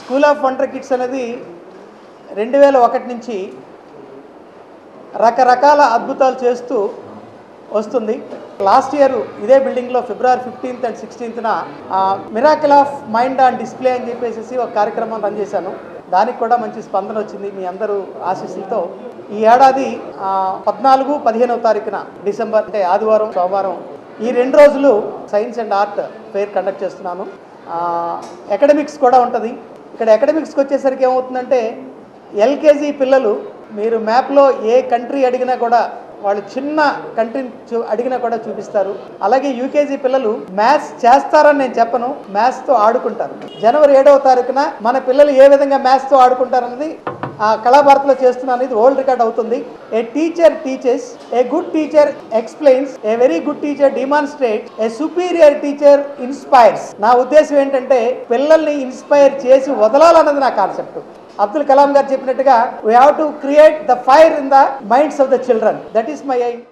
School of wonder kids అనేది రెండు వేల ఒకటి నుంచి రకరకాల అద్భుతాలు చేస్తూ వస్తుంది. లాస్ట్ ఇయర్ ఇదే బిల్డింగ్లో February fifteenth and సిక్స్టీన్త్న miracle of mind on display అని చెప్పేసి ఒక కార్యక్రమం రన్ చేశాను. దానికి కూడా మంచి స్పందన వచ్చింది మీ అందరూ ఆశీస్సులతో. ఈ ఏడాది పద్నాలుగు పదిహేనవ తారీఖున డిసెంబర్ అంటే ఆదివారం సోమవారం ఈ రెండు రోజులు science and art fair conduct చేస్తున్నాను. అకాడమిక్స్ కూడా ఉంటుంది. ఇక్కడ అకాడమిక్స్కి వచ్చేసరికి ఏమవుతుందంటే ఎల్కేజీ పిల్లలు మీరు మ్యాప్లో ఏ కంట్రీ అడిగినా కూడా వాళ్ళు చిన్న కంట్రీని చూ అడిగినా కూడా చూపిస్తారు. అలాగే యూకేజీ పిల్లలు మ్యాథ్స్ చేస్తారని నేను చెప్పను మ్యాథ్స్తో ఆడుకుంటారు. జనవరి ఏడవ తారీఖున మన పిల్లలు ఏ విధంగా మ్యాథ్స్తో ఆడుకుంటారన్నది కళాభారతిలో చేస్తున్నా అనేది వరల్డ్ రికార్డ్ అవుతుంది. A teacher teachers a good teacher explains a very good teacher demonstrate a superior teacher inspires నా ఉద్దేశం ఏంటంటే పిల్లల్ని ఇన్స్పైర్ చేసి వదలాలన్నది నా కాన్సెప్ట్ అబ్దుల్ కలాం గారు చెప్పినట్టుగా we have to create the fire in the minds of the children that is my aim